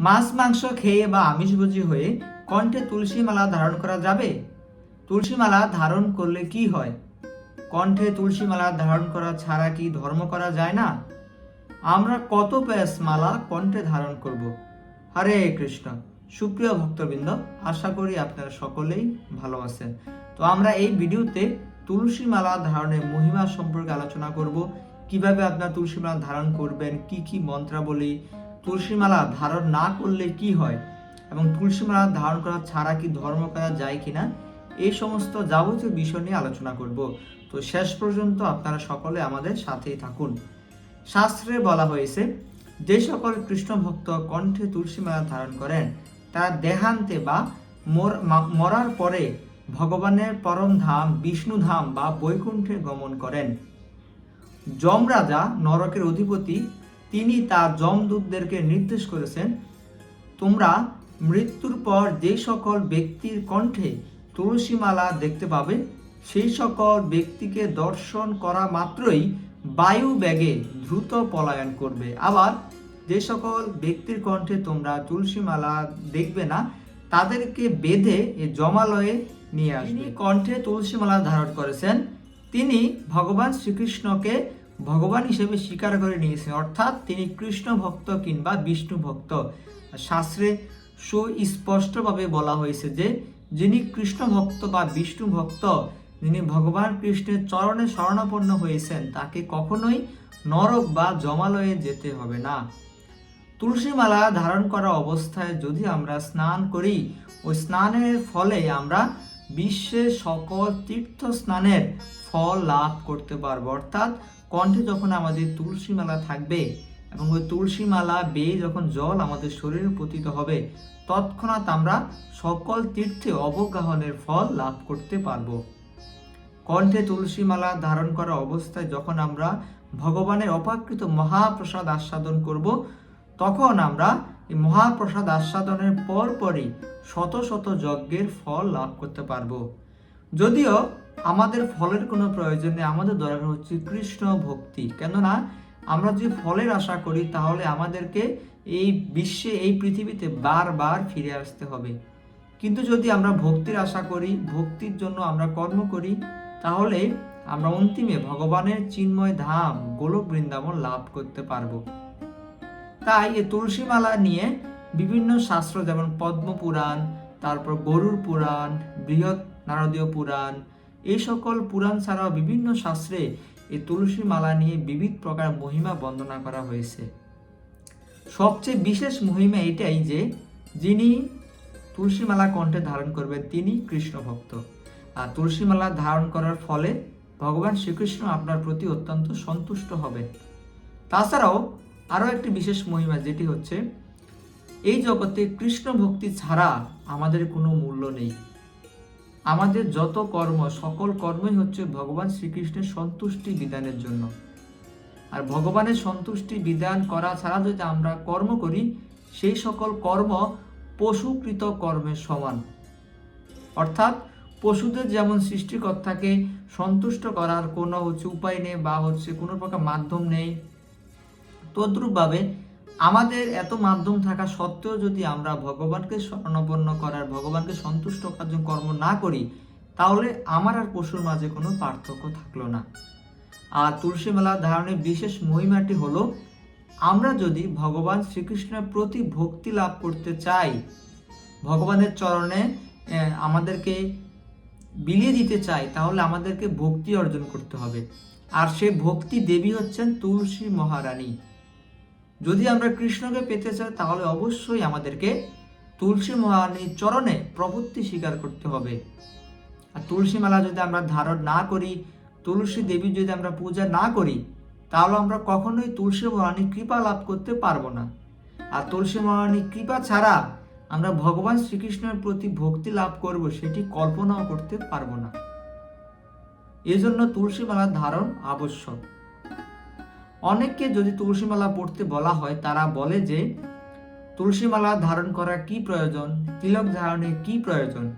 মাছ, মাংস খেয়ে বা আমিষভোজী হয়ে কণ্ঠে তুলসী মালা ধারণ করা যাবে? তুলসী মালা ধারণ করলে কি হয়? কণ্ঠে তুলসী মালা ধারণ করা ছাড়া কি ধর্ম করা যায় না? আমরা কত প্যাস মালা কণ্ঠে ধারণ করব? হরে কৃষ্ণ। সুপ্রিয় ভক্তবৃন্দ, আশা করি আপনারা সকলেই ভালো আছেন। তো আমরা এই ভিডিওতে তুলসী মালা ধারণের মহিমা সম্পর্কে আলোচনা করব। কীভাবে আপনার তুলসী মালা ধারণ করবেন? কি কি মন্ত্রাবলী তুলসী মালা ধারণ না করলে কি হয়? এবং তুলসীমালা ধারণ করা ছাড়া কি ধর্ম করা যায় কিনা এই সমস্ত যাবতীয় বিষয় নিয়ে আলোচনা করব। তো শেষ পর্যন্ত আপনারা সকলে আমাদের সাথেই থাকুন। শাস্ত্রে বলা হয়েছে, যে সকল কৃষ্ণ ভক্ত কণ্ঠে তুলসীমালা ধারণ করেন, তারা দেহান্তে বা মর- মরার পরে ভগবানের পরম ধাম, বিষ্ণু ধাম বা বৈকুণ্ঠে গমন করেন। যমরাজা নরকের অধিপতি তিনি তার যমদূতদেরকে নির্দেশ করেছেন, তোমরা মৃত্যুর পর যে সকল ব্যক্তির কণ্ঠে তুলসীমালা দেখতে পাবে, সেই সকল ব্যক্তিকে দর্শন করা মাত্রই বায়ু ব্যাগে দ্রুত পলায়ন করবে। আবার যে সকল ব্যক্তির কণ্ঠে তোমরা তুলসীমালা দেখবে না, তাদেরকে বেঁধে এ জমালয়ে নিয়ে আসবে। কণ্ঠে তুলসীমালা ধারণ করেছেন। তিনি ভগবান শ্রীকৃষ্ণকে ভগবান হিসেবে স্বীকার করে নিয়েছেন অর্থাৎ তিনি কৃষ্ণ ভক্ত কিংবা বিষ্ণু ভক্ত। শাস্ত্রে সুস্পষ্টভাবে বলা হয়েছে যে, যিনি কৃষ্ণ ভক্ত বা বিষ্ণু ভক্ত, যিনি ভগবান কৃষ্ণের চরণে শরণাপন্ন হয়েছেন, তাকে কখনোই নরক বা জমালয়ে যেতে হবে না। তুলসী মালা ধারণ করা অবস্থায় যদি আমরা স্নান করি, ওই স্নানের ফলে আমরা বিশ্বের সকল তীর্থ স্নানের ফল লাভ করতে পারব। অর্থাৎ কণ্ঠে যখন আমাদের তুলসী মালা থাকবে এবং ওই তুলসী মালা বেয়ে যখন জল আমাদের শরীরে পতিত হবে, তৎক্ষণাৎ আমরা সকল তীর্থে অবগাহনের ফল লাভ করতে পারব। কণ্ঠে তুলসী মালা ধারণ করা অবস্থায় যখন আমরা ভগবানের অপাকৃত মহাপ্রসাদ আস্বাদন করব, তখন আমরা এই মহাপ্রসাদ আস্বাদনের পর পরই শত শত যজ্ঞের ফল লাভ করতে পারব। যদিও আমাদের ফলের কোনো প্রয়োজন নেই, আমাদের দরকার হচ্ছে কৃষ্ণ ভক্তি। কেননা, আমরা যদি ফলের আশা করি, তাহলে আমাদেরকে এই বিশ্বে, এই পৃথিবীতে বারবার ফিরে আসতে হবে। কিন্তু যদি আমরা ভক্তির আশা করি, ভক্তির জন্য আমরা কর্ম করি, তাহলে আমরা অন্তিমে ভগবানের চিন্ময় ধাম, গোলক বৃন্দাবন লাভ করতে পারব। তাই এই তুলসীমালা নিয়ে বিভিন্ন শাস্ত্র, যেমন পদ্ম পুরাণ তারপর গরুর পুরাণ বৃহৎ নারদীয় পুরাণ এই সকল পুরাণ ছাড়াও বিভিন্ন শাস্ত্রে এই তুলসী মালা নিয়ে বিবিধ প্রকার মহিমা বন্দনা করা হয়েছে। সবচেয়ে বিশেষ মহিমা এটাই যে, যিনি তুলসী মালা কণ্ঠে ধারণ করবেন তিনি কৃষ্ণ ভক্ত। আর তুলসী মালা ধারণ করার ফলে ভগবান শ্রীকৃষ্ণ আপনার প্রতি অত্যন্ত সন্তুষ্ট হবেন। তাছাড়াও আরও একটি বিশেষ মহিমা যেটি হচ্ছে, এই জগতে কৃষ্ণ ভক্তি ছাড়া আমাদের কোনো মূল্য নেই। আমাদের যত কর্ম, সকল কর্মই হচ্ছে ভগবান শ্রীকৃষ্ণের সন্তুষ্টি বিধানের জন্য। আর ভগবানের সন্তুষ্টি বিধান করা ছাড়া যদি আমরা কর্ম করি, সেই সকল কর্ম পশুকৃত কর্মের সমান। অর্থাৎ পশুদের যেমন সৃষ্টিকর্তাকে সন্তুষ্ট করার কোনো হচ্ছে উপায় নেই বা হচ্ছে কোনো প্রকার মাধ্যম নেই। তদ্রূপভাবে আমাদের এত মাধ্যম থাকা সত্ত্বেও যদি আমরা ভগবানকে স্মরণাপন্ন করার, ভগবানকে সন্তুষ্ট করার জন্য কর্ম না করি, তাহলে আমার আর পশুর মাঝে কোনো পার্থক্য থাকল না। আর তুলসী মেলা ধারণের বিশেষ মহিমাটি হলো, আমরা যদি ভগবান শ্রীকৃষ্ণের প্রতি ভক্তি লাভ করতে চাই, ভগবানের চরণে আমাদেরকে বিলিয়ে দিতে চাই, তাহলে আমাদেরকে ভক্তি অর্জন করতে হবে। আর সেই ভক্তি দেবী হচ্ছেন তুলসী মহারানী। যদি আমরা কৃষ্ণকে পেতে চাই, তাহলে অবশ্যই আমাদেরকে তুলসী মহারানীর চরণে প্রভুত্তি স্বীকার করতে হবে। আর তুলসী মালা যদি আমরা ধারণ না করি, তুলসী দেবী যদি আমরা পূজা না করি, তাহলে আমরা কখনোই তুলসী মহারানীর কৃপা লাভ করতে পারব না। আর তুলসী মহারানীর কৃপা ছাড়া আমরা ভগবান শ্রীকৃষ্ণের প্রতি ভক্তি লাভ করব, সেটি কল্পনাও করতে পারব না। এজন্য তুলসী মালা ধারণ আবশ্যক। অনেককে যদি তুলসীমালা পড়তে বলা হয়, তারা বলে যে তুলসীমালা ধারণ করা কি প্রয়োজন? তিলক ধারণের কি প্রয়োজন?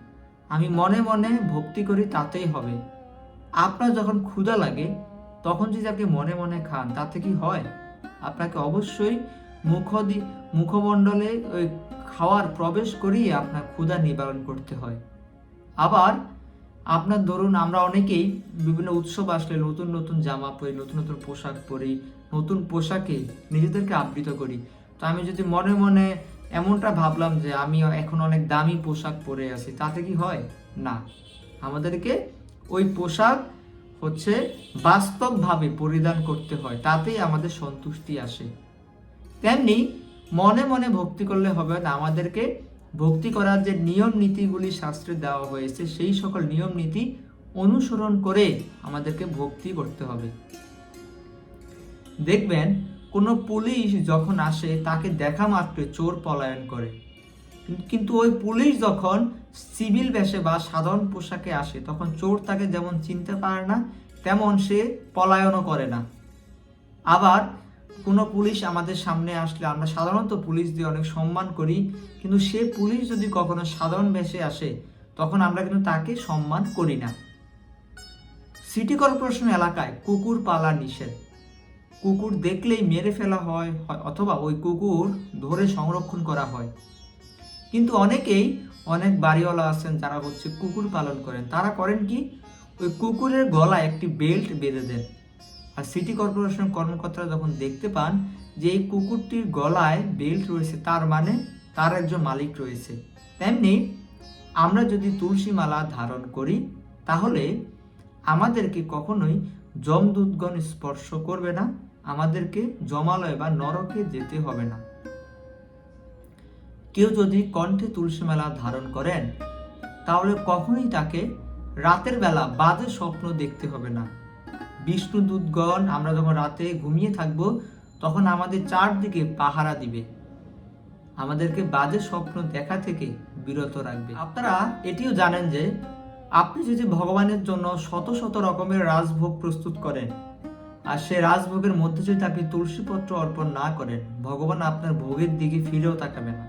আমি মনে মনে ভক্তি করি, তাতেই হবে। আপনার যখন ক্ষুধা লাগে, তখন যদি আপনি মনে মনে খান, তাতে কি হয়? আপনাকে অবশ্যই মুখদি, মুখমণ্ডলে ওই খাওয়ার প্রবেশ করিয়ে আপনার ক্ষুধা নিবারণ করতে হয়। আবার আপনার ধরুন আমরা অনেকেই বিভিন্ন উৎসব আসলে নতুন নতুন জামা পরি, নতুন নতুন পোশাক পরি, নতুন পোশাকে নিজেদেরকে আবৃত করি। তো আমি যদি মনে মনে এমনটা ভাবলাম যে আমি এখন অনেক দামি পোশাক পরে আছি, তাতে কি হয়? না। আমাদেরকে ওই পোশাক হচ্ছে বাস্তবভাবে পরিধান করতে হয়, তাতেই আমাদের সন্তুষ্টি আসে। তেমনি মনে মনে ভক্তি করলে হবে না, আমাদেরকে ভক্তি করার যে নিয়ম নীতিগুলি শাস্ত্রে দেওয়া হয়েছে, সেই সকল নিয়ম নীতি অনুসরণ করে আমাদেরকে ভক্তি করতে হবে। দেখবেন, কোনো পুলিশ যখন আসে, তাকে দেখা মাত্র চোর পলায়ন করে। কিন্তু- ওই পুলিশ যখন সিভিল বেশে বা সাধারণ পোশাকে আসে, তখন চোর তাকে যেমন চিনতে পারে না, তেমন সে পলায়নও করে না। আবার কোনো পুলিশ আমাদের সামনে আসলে আমরা সাধারণত পুলিশ দিয়ে অনেক সম্মান করি, কিন্তু সে পুলিশ যদি কখনো সাধারণ বেশে আসে, তখন আমরা কিন্তু তাকে সম্মান করি না। সিটি কর্পোরেশন এলাকায় কুকুর পালা নিষেধ। কুকুর দেখলেই মেরে ফেলা হয়, অথবা ওই কুকুর ধরে সংরক্ষণ করা হয়। কিন্তু অনেকেই, অনেক বাড়িওয়ালা আছেন যারা হচ্ছে কুকুর পালন করেন, তারা করেন কি? ওই কুকুরের গলায় একটি বেল্ট বেঁধে দেন। আর সিটি কর্পোরেশন কর্মকর্তারা যখন দেখতে পান যে এই কুকুরটির গলায় বেল্ট রয়েছে, তার মানে তার একজন মালিক রয়েছে। তেমনি আমরা যদি তুলসী মালা ধারণ করি, তাহলে আমাদেরকে কখনোই যমদূতগণ স্পর্শ করবে না, আমাদেরকে জমালয় বা নরকে যেতে হবে না। কেউ যদি কণ্ঠে তুলসী মালা ধারণ করেন, তাহলে কখনোই তাকে রাতের বেলা বাজে স্বপ্ন দেখতে হবে না। বিষ্ণু দূতগণ আমরা যখন রাতে ঘুমিয়ে থাকব, তখন আমাদের চারদিকে পাহারা দিবে। আমাদেরকে বাজে স্বপ্ন দেখা থেকে বিরত রাখবে। আপনারা এটিও জানেন যে, আপনি যদি ভগবানের জন্য শত শত রকমের রাজভোগ প্রস্তুত করেন, আর সে রাজভোগের মধ্যে যদি আপনি তুলসীপত্র অর্পণ না করেন, ভগবান আপনার ভোগের দিকে ফিরেও তাকাবে না।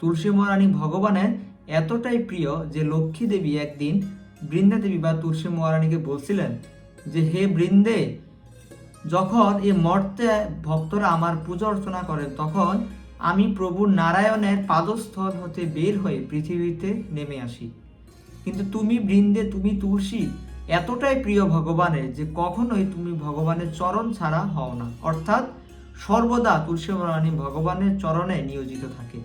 তুলসী মহারানী ভগবানের এতটাই প্রিয় যে লক্ষ্মী দেবী একদিন বৃন্দা দেবী বা তুলসী মহারানীকে বলছিলেন যে হে বৃন্দে, যখন এই মর্তে ভক্তরা আমার পূজা অর্চনা করে তখন আমি প্রভু নারায়ণের পাদস্থল হতে বের হয়ে পৃথিবীতে নেমে আসি। কিন্তু তুমি বৃন্দে, তুমি তুলসী, এতটাই প্রিয় ভগবানের যে কখনোই তুমি ভগবানের চরণ ছাড়া হও না। অর্থাৎ সর্বদা তুলসী মহারানী ভগবানের চরণে নিয়োজিত থাকে।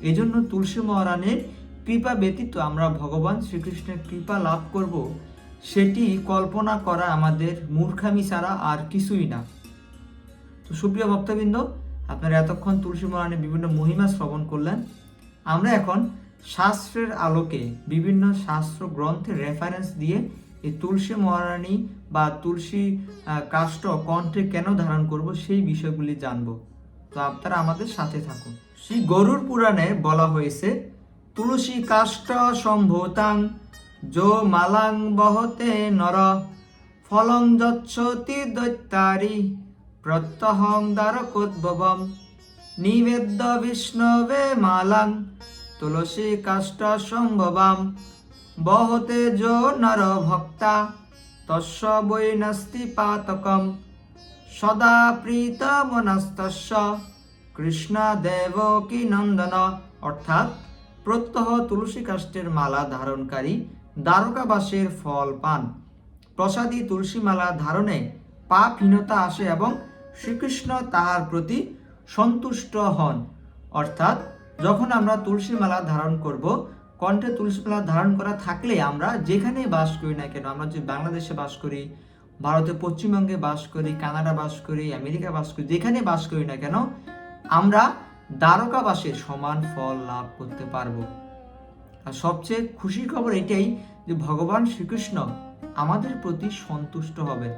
এজন্য তুলসী মহারানীর কৃপা ব্যতীত আমরা ভগবান শ্রীকৃষ্ণের কৃপা লাভ করব সেটি কল্পনা করা আমাদের মূর্খামি ছাড়া আর কিছুই না। তো সুপ্রিয় ভক্তবৃন্দ, আপনারা এতক্ষণ তুলসী মহারানীর বিভিন্ন মহিমা শ্রবণ করলেন। আমরা এখন শাস্ত্রের আলোকে বিভিন্ন শাস্ত্র গ্রন্থের রেফারেন্স দিয়ে এই তুলসী মহারানী বা তুলসী কাষ্ঠ কণ্ঠে কেন ধারণ করব সেই বিষয়গুলি জানব। তো আপনারা আমাদের সাথে থাকুন। শ্রী গরুর পুরাণে বলা হয়েছে, তুলসী কাষ্ঠ সম্ভূতাং যো মালাং বহতে নর, ফলং যচ্ছতি দৈত্যারি, প্রত্যহং দ্বারকোদ্ভবম, নিবেদ্য বিষ্ণবে মালাং তুলসী কাষ্ঠ সম্ভবাম। বহতে যো নর ভক্তা, তস্য বৈ নাস্তি পাতকম, সদা প্রীতমনস্তস্য কৃষ্ণ দেব কি নন্দন, অর্থাৎ প্রত্যহ তুলসী কাষ্টের মালা ধারণকারী দ্বারকাবাসের ফল পান। প্রসাদী তুলসী মালা ধারণে পাপহীনতা আসে এবং শ্রীকৃষ্ণ তাহার প্রতি সন্তুষ্ট হন। অর্থাৎ, যখন আমরা তুলসীমালা ধারণ করব, কণ্ঠে তুলসী মালা ধারণ করা থাকলে আমরা যেখানেই বাস করি না কেন, আমরা যে বাংলাদেশে বাস করি ভারতের পশ্চিমবঙ্গে বাস করি, কানাডা বাস করি, আমেরিকা বাস করি যেখানে বাস করি না কেন, আমরা দ্বারকাবাসের সমান ফল লাভ করতে পারব। আর সবচেয়ে খুশির খবর এটাই যে ভগবান শ্রীকৃষ্ণ আমাদের প্রতি সন্তুষ্ট হবে।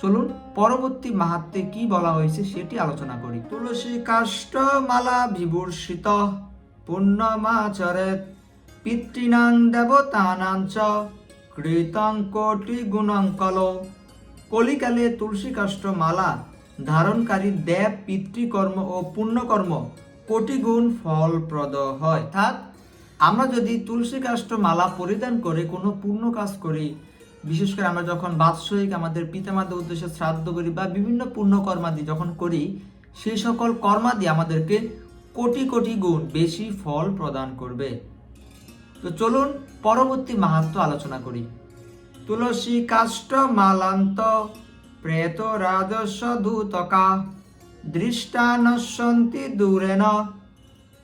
চলুন পরবর্তী মাহাত্মে কি বলা হয়েছে সেটি আলোচনা করি। তুলসী কাষ্ঠ মালা বিভূষিত পুণ্যমাচরেত পিতৃনাং দেবতানাং চ কৃতং কোটি গুণং কল কলিকালে তুলসী কাষ্ঠ মালা ধারণকারী দেব পিতৃকর্ম ও পুণ্যকর্ম কোটি গুণ ফলপ্রদ হয়। অর্থাৎ আমরা যদি তুলসী কাষ্ঠ মালা পরিধান করে কোনো পূর্ণ কাজ করি, বিশেষ করে আমরা যখন বাৎসরিক আমাদের পিতামাতার উদ্দেশ্যে শ্রাদ্ধ করি বা বিভিন্ন পুণ্যকর্মাদি যখন করি, সেই সকল কর্মাদি আমাদেরকে কোটি কোটি গুণ বেশি ফল প্রদান করবে। তো চলুন পরবর্তী মাহাত্ম আলোচনা করি। তুলসী কাষ্ট মালান্ত প্রেত রাজস্ব দূতকা দৃষ্টানসন্তি দূরেন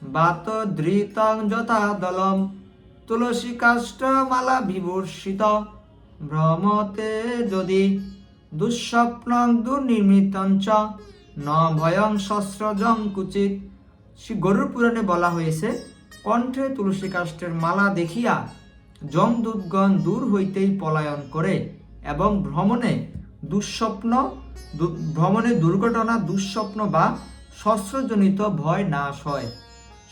বাত ধৃতং যথা দলম, তুলসী কাষ্ট মালা বিভূষিত ভ্রমতে যদি দুঃস্বপ্ন দুর্নির্মিতঞ্চ ন ভয়ং শস্ত্রজং কুচিত। শ্রী গরুর পুরাণে বলা হয়েছে, কণ্ঠে তুলসী কাষ্টের মালা দেখিয়া যমদূতগণ দূর হইতেই পলায়ন করে এবং ভ্রমণে দুঃস্বপ্ন ভ্রমণে দুর্ঘটনা, দুঃস্বপ্ন বা শস্ত্রজনিত ভয় নাশ হয়।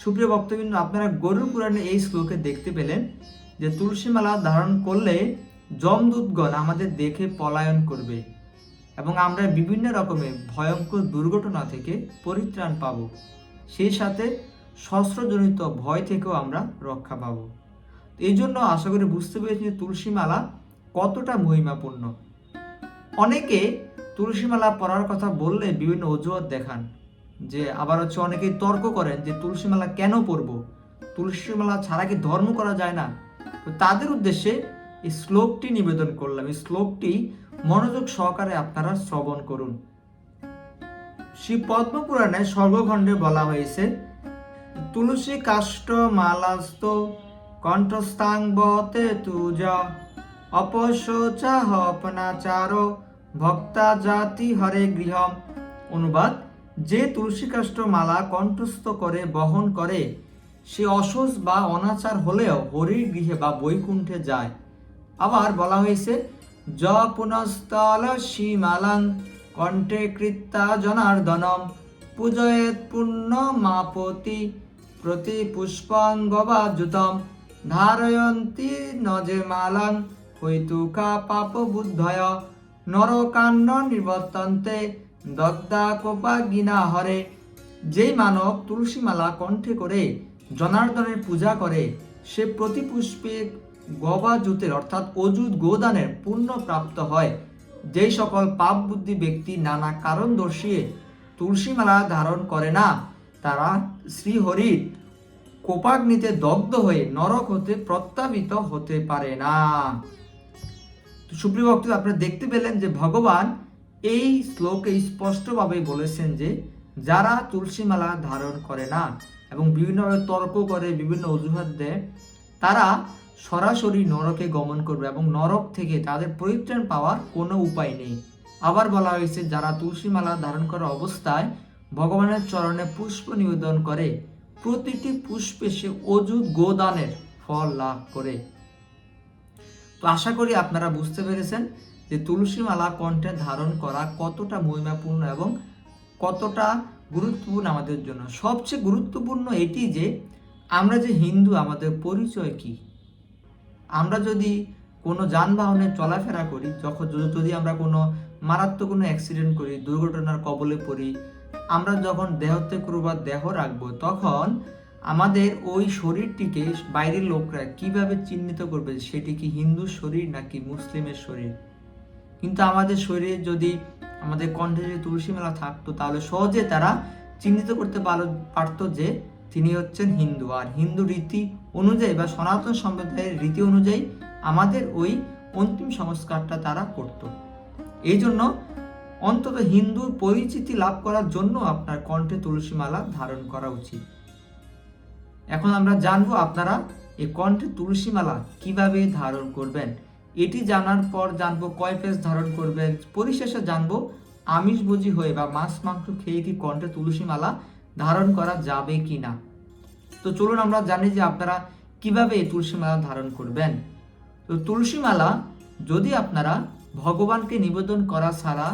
সুপ্রিয় বক্তবৃন্দ আপনারা গরুর পুরাণে এই শ্লোকে দেখতে পেলেন যে তুলসীমালা ধারণ করলে যমদূতগণ আমাদের দেখে পলায়ন করবে এবং আমরা বিভিন্ন রকমের ভয়ঙ্কর দুর্ঘটনা থেকে পরিত্রাণ পাব। সেই সাথে শস্ত্রজনিত ভয় থেকেও আমরা রক্ষা পাব। এই জন্য আশা করি বুঝতে পেরেছি যে তুলসী মালা কতটা মহিমাপূর্ণ। অনেকে তুলসী মালা পরার কথা বললে বিভিন্ন অজুহাত দেখান। যে আবার হচ্ছে অনেকেই তর্ক করেন যে তুলসী মালা কেন পরব? তুলসী মালা ছাড়া কি ধর্ম করা যায় না? তো তাদের উদ্দেশ্যে এই শ্লোকটি নিবেদন করলাম। এই শ্লোকটি মনোযোগ সহকারে আপনারা শ্রবণ করুন। শ্রী পদ্মপুরাণে সর্বখণ্ডে বলা হয়েছে, তুলসী কাষ্ট মালাস্ত কণ্ঠস্থাঙ্গতে তুজা অপশোচা হপনাচার ভক্তা জাতি হরে গৃহম। অনুবাদ যে তুলসী কাষ্ট মালা কণ্ঠস্থ করে, বহন করে, সে অসোচ বা অনাচার হলেও হরির গৃহে বা বৈকুণ্ঠে যায়। আবার বলা হয়েছে য পুনস্তল সীমালাং কণ্ঠে কৃত্তা জনার্দনম পূজয়েত পুণ্য মাপতি প্রতি পুষ্পাঙ্গবাজুতম ধারয়ন্তি নজে মালাং হৈতুকা পাপ বুদ্ধয় নরকান্ন নিবর্তন্তে দগ্ধা কোপা গিনা হরে, যেই মানব তুলসীমালা কণ্ঠে করে জনার্দনের পূজা করে, সে প্রতি পুষ্পে গবা জুতের অর্থাৎ অজুত গোদানের পুণ্য প্রাপ্ত হয়। যেই সকল পাপ বুদ্ধি ব্যক্তি নানা কারণ দর্শিয়ে তুলসী মালা ধারণ করে না, তারা শ্রীহরির কোপাগ্নিতে দগ্ধ হয়ে নরক হতে প্রত্যাবিত হতে পারে না। সুপ্রিয় ভক্ত আপনারা দেখতে পেলেন যে ভগবান এই শ্লোকে স্পষ্টভাবে বলেছেন যে, যারা তুলসী মালা ধারণ করে না এবং বিভিন্নভাবে তর্ক করে, বিভিন্ন অজুহাত দেয়, তারা সরাসরি নরকে গমন করবে এবং নরক থেকে তাদের পরিত্রাণ পাওয়ার কোনো উপায় নেই। আবার বলা হয়েছে, যারা তুলসী মালা ধারণ করা অবস্থায় ভগবানের চরণে পুষ্প নিবেদন করে, প্রতিটি পুষ্পে সে অযুত গোদানের ফল লাভ করে। তো আশা করি আপনারা বুঝতে পেরেছেন যে তুলসী মালা কণ্ঠে ধারণ করা কতটা মহিমাপূর্ণ এবং কতটা গুরুত্বপূর্ণ আমাদের জন্য। সবচেয়ে গুরুত্বপূর্ণ এটি যে, আমরা যে হিন্দু, আমাদের পরিচয় কি? আমরা যদি কোনো যানবাহনে চলাফেরা করি, যখন যদি আমরা কোনো মারাত্মক কোনো অ্যাক্সিডেন্ট করি, দুর্ঘটনার কবলে পড়ি, আমরা যখন করব বা দেহ রাখব, তখন আমাদের ওই শরীরটিকে বাইরের লোকরা কীভাবে চিহ্নিত করবে? সেটি কি হিন্দু শরীর নাকি মুসলিমের শরীর? কিন্তু আমাদের শরীরে যদি আমাদের কণ্ঠে যদি তুলসী মেলা থাকতো, তাহলে সহজে তারা চিহ্নিত করতে পার- পারতো যে তিনি হচ্ছেন হিন্দু। আর হিন্দু রীতি অনুযায়ী বা সনাতন সম্প্রদায়ের রীতি অনুযায়ী আমাদের ওই অন্তিম সংস্কারটা তারা করত। এই জন্য অন্তত হিন্দুর পরিচিতি লাভ করার জন্য আপনার কণ্ঠে তুলসী মালা ধারণ করা উচিত। এখন আমরা জানব আপনারা এই কণ্ঠে তুলসী মালা কীভাবে ধারণ করবেন। এটি জানার পর জানব কয় পেজ ধারণ করবেন পরিশেষে জানব আমিষভোজী হয়ে বা মাছ মাংস খেয়ে কি কণ্ঠে তুলসী মালা ধারণ করা যাবে কি না? তো চলুন আমরা জানি যে আপনারা কীভাবে এই তুলসী মালা ধারণ করবেন। তো তুলসী মালা যদি আপনারা ভগবানকে নিবেদন করা ছাড়া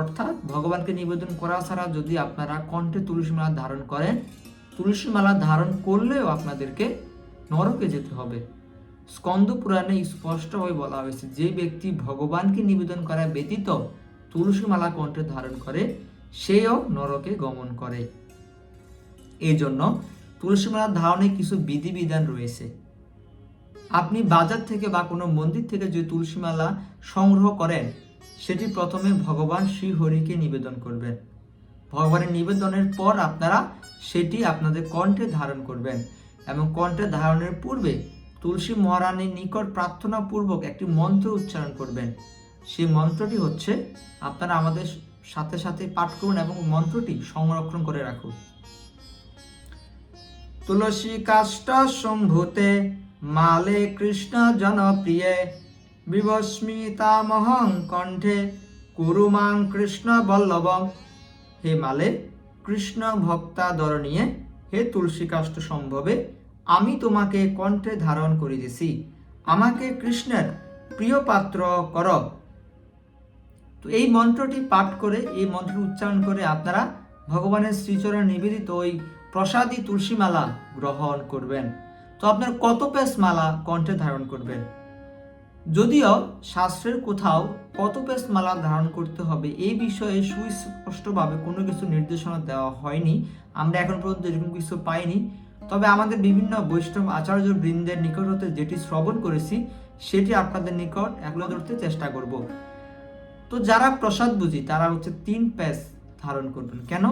অর্থাৎ ভগবানকে নিবেদন করা ছাড়া যদি আপনারা কণ্ঠে তুলসী মালা ধারণ করেন, তুলসী মালা ধারণ করলেও আপনাদেরকে নরকে যেতে হবে। স্কন্দ পুরাণে স্পষ্টভাবে বলা হয়েছে, যে ব্যক্তি ভগবানকে নিবেদন করা ব্যতীত তুলসী মালা কণ্ঠে ধারণ করে, সেও নরকে গমন করে। এই জন্য তুলসী মালা ধারণে কিছু বিধিবিধান রয়েছে। আপনি বাজার থেকে বা কোনো মন্দির থেকে যে তুলসী মালা সংগ্রহ করেন, সেটি প্রথমে ভগবান শ্রীহরিকে নিবেদন করবেন। ভগবানের নিবেদনের পর আপনারা সেটি আপনাদের কণ্ঠে ধারণ করবেন এবং কণ্ঠে ধারণের পূর্বে তুলসী মহারানীর নিকট প্রার্থনা পূর্বক একটি মন্ত্র উচ্চারণ করবেন। সেই মন্ত্রটি হচ্ছে, আপনারা আমাদের সাথে সাথে পাঠ করুন এবং মন্ত্রটি সংরক্ষণ করে রাখুন। তুলসী কাষ্ঠ সম্ভূতে মালে কৃষ্ণ জনপ্রিয়ে বিবস্মিতামহং কণ্ঠে, কুরুমাং কৃষ্ণ বল্লভম হে মালে, কৃষ্ণ ভক্তাদর নিয়ে হে তুলসী কাষ্ট সম্ভবে আমি তোমাকে কণ্ঠে ধারণ করিতেছি আমাকে কৃষ্ণের প্রিয় পাত্র কর। তো এই মন্ত্রটি পাঠ করে, এই মন্ত্রটি উচ্চারণ করে আপনারা ভগবানের শ্রীচরণে নিবেদিত ওই প্রসাদী তুলসী মালা গ্রহণ করবেন। তো আপনার কত পেস মালা কণ্ঠে ধারণ করবেন? যদিও শাস্ত্রের কোথাও কত পেস মালা ধারণ করতে হবে এই বিষয়ে সুস্পষ্টভাবে কোনো কিছু নির্দেশনা দেওয়া হয়নি। আমরা এখন পর্যন্ত এরকম কিছু পাইনি। তবে আমাদের বিভিন্ন বৈষ্ণব আচার্য বৃন্দের নিকট হতে যেটি শ্রবণ করেছি, সেটি আপনাদের নিকট এগুলো ধরতে চেষ্টা করব। তো যারা প্রসাদ বুঝি, তারা হচ্ছে তিন প্যাস ধারণ করবেন। কেন?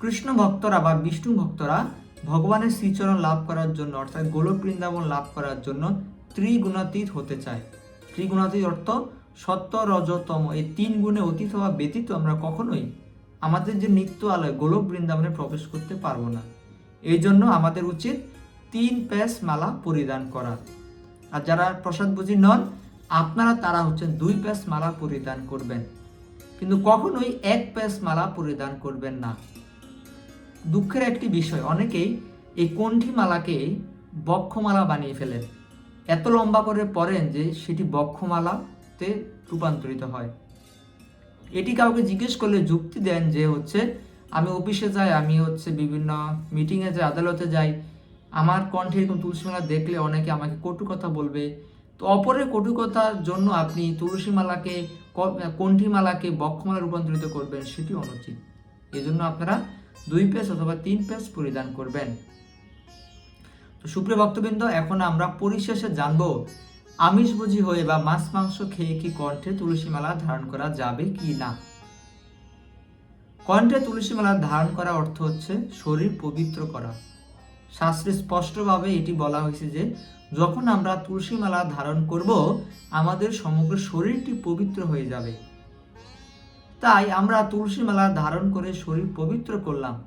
কৃষ্ণ ভক্তরা বা বিষ্ণু ভক্তরা ভগবানের শ্রীচরণ লাভ করার জন্য, অর্থাৎ গোলক বৃন্দাবন লাভ করার জন্য ত্রিগুণাতীত হতে চায়। ত্রিগুণাতীত অর্থ সত্য রজতম এই তিন গুণে অতীত হওয়া ব্যতীত আমরা কখনোই আমাদের যে নিত্য আলয়, গোলক বৃন্দাবনে প্রবেশ করতে পারব না। এই জন্য আমাদের উচিত তিন প্যাস মালা পরিধান করা। আর যারা প্রসাদ বুঝি নন, আপনারা তারা হচ্ছেন দুই প্যাস মালা পরিধান করবেন। কিন্তু কখনোই এক প্যাস মালা পরিধান করবেন না। দুঃখের একটি বিষয়, অনেকেই এই কণ্ঠী মালাকে বক্ষমালা বানিয়ে ফেলেন। এত লম্বা করে পরেন যে সেটি বক্ষমালাতে রূপান্তরিত হয়। এটি কাউকে জিজ্ঞেস করলে যুক্তি দেন যে হচ্ছে আমি অফিসে যাই, আমি হচ্ছে বিভিন্ন মিটিংয়ে যাই, আদালতে যাই। আমার কণ্ঠে এরকম তুলসীমালা দেখলে অনেকে আমাকে কটু কথা বলবে। তো অপরের কটু কথার জন্য আপনি তুলসীমালাকে কণ্ঠীমালাকে বক্ষমালা রূপান্তরিত করবেন, সেটি অনুচিত। এই জন্য আপনারা দুই পেস অথবা তিন পেস পরিধান করবেন। তো সুপ্রিয় ভক্তবৃন্দ, এখন আমরা পরিশেষে জানব, আমিষভোজী হয়ে বা মাছ মাংস খেয়ে কি কণ্ঠে তুলসী মালা ধারণ করা যাবে কি না? কণ্ঠে তুলসী মালা ধারণ করা অর্থ হচ্ছে শরীর পবিত্র করা। শাস্ত্রে স্পষ্টভাবে এটি বলা হয়েছে যে, যখন আমরা তুলসী মালা ধারণ করব, আমাদের সমগ্র শরীরটি পবিত্র হয়ে যাবে। তাই আমরা তুলসী মালা ধারণ করে শরীর পবিত্র করলাম।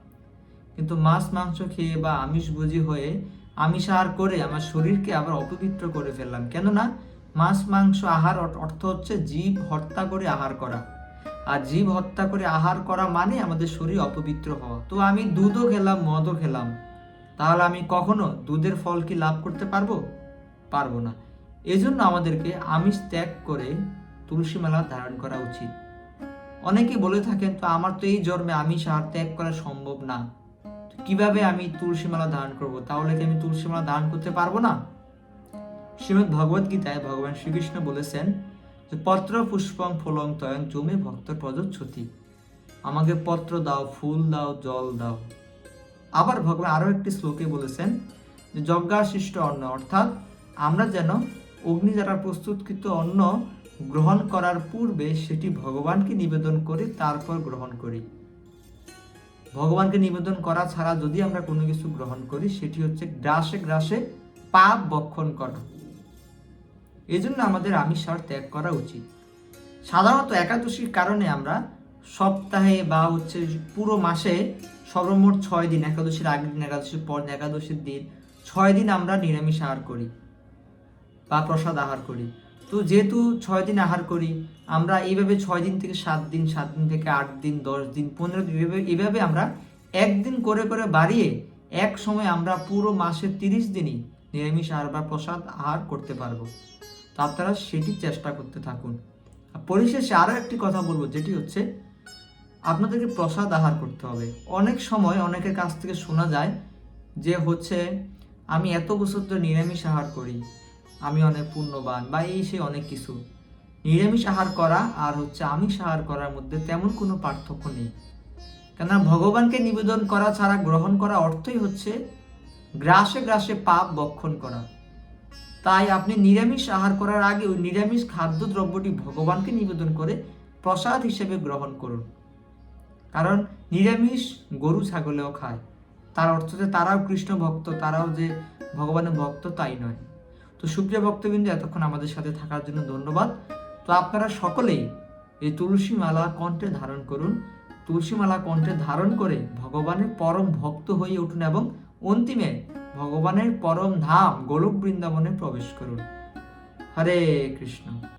কিন্তু মাছ, মাংস খেয়ে বা আমিষ ভোজি হয়ে আমিষ আহার করে আমার শরীরকে আবার অপবিত্র করে ফেললাম। কেননা, মাছ, মাংস আহার অর্থ হচ্ছে জীব হত্যা করে আহার করা। আর জীব হত্যা করে আহার করা মানে আমাদের শরীর অপবিত্র হওয়া। তো আমি দুধও খেলাম, মদও খেলাম। তাহলে আমি কখনো দুধের ফল কি লাভ করতে পারব? পারব না। এজন্য আমাদেরকে আমিষ ত্যাগ করে তুলসী মালা ধারণ করা উচিত। অনেকে বলে থাকেন, তো আমার তো এই জন্মে আমিষ আহার ত্যাগ করা সম্ভব না। কীভাবে আমি তুলসী মালা ধারণ করব? তাহলে কি আমি তুলসী মালা ধারণ করতে পারব না? শ্রীমদ ভগবত গীতায় ভগবান শ্রীকৃষ্ণ বলেছেন পত্র পুষ্পং ফলং তয়ং জমে ভক্ত প্রযোচ্ছতি। আমাকে পত্র দাও, ফুল দাও, জল দাও। আবার ভগবান আরও একটি শ্লোকে বলেছেন যে যজ্ঞাশিষ্ট অন্ন, অর্থাৎ আমরা যেন অগ্নি দ্বারা প্রস্তুতকৃত অন্ন গ্রহণ করার পূর্বে সেটি ভগবানকে নিবেদন করে, তারপর গ্রহণ করি। ভগবানকে নিবেদন করা ছাড়া যদি আমরা কোনো কিছু গ্রহণ করি, সেটি হচ্ছে গ্রাসে গ্রাসে পাপ বক্ষণ করা। এই জন্য আমাদের আমিষ সার ত্যাগ করা উচিত। সাধারণত একাদশীর কারণে আমরা সপ্তাহে বা হচ্ছে পুরো মাসে সর্বমোট ছয় দিন, একাদশীর আগের দিন, একাদশীর পর একাদশীর দিন, ছয় দিন আমরা নিরামিষ আহার করি বা প্রসাদ আহার করি। তো যেহেতু ছয় দিন আহার করি, আমরা এইভাবে ছয় দিন থেকে সাত দিন সাত দিন থেকে আট দিন, দশ দিন, পনেরো দিন, এইভাবে এইভাবে আমরা একদিন করে করে বাড়িয়ে এক সময় আমরা পুরো মাসের তিরিশ দিনই নিরামিষ আহার বা প্রসাদ আহার করতে পারব। আপনারা সেটি চেষ্টা করতে থাকুন। পরিশেষে আরও একটি কথা বলব, যেটি হচ্ছে আপনাদেরকে প্রসাদ আহার করতে হবে। অনেক সময় অনেকের কাছ থেকে শোনা যায় যে হচ্ছে, আমি এত বছর ধরে নিরামিষ আহার করি, আমি অনেক পুণ্যবান বা এই সে অনেক কিছু। নিরামিষ আহার করা আর হচ্ছে আমিষ আহার করার মধ্যে তেমন কোনো পার্থক্য নেই। কেননা ভগবানকে নিবেদন করা ছাড়া গ্রহণ করা অর্থই হচ্ছে গ্রাসে গ্রাসে পাপ বক্ষণ করা। তাই আপনি নিরামিষ আহার করার আগে ওই নিরামিষ খাদ্য দ্রব্যটি ভগবানকে নিবেদন করে প্রসাদ হিসেবে গ্রহণ করুন। কারণ নিরামিষ গরু ছাগলেও খায়। তার অর্থ যে তারাও কৃষ্ণ ভক্ত, তারাও যে ভগবানের ভক্ত তাই নয়। তো সুপ্রিয় ভক্তবৃন্দ, এতক্ষণ আমাদের সাথে থাকার জন্য ধন্যবাদ। তো আপনারা সকলেই এই তুলসী মালা কণ্ঠে ধারণ করুন। তুলসী মালা কণ্ঠে ধারণ করে ভগবানের পরম ভক্ত হয়ে উঠুন এবং অন্তিমে ভগবানের পরম ধাম গোলক বৃন্দাবনে প্রবেশ করুন। হরে কৃষ্ণ।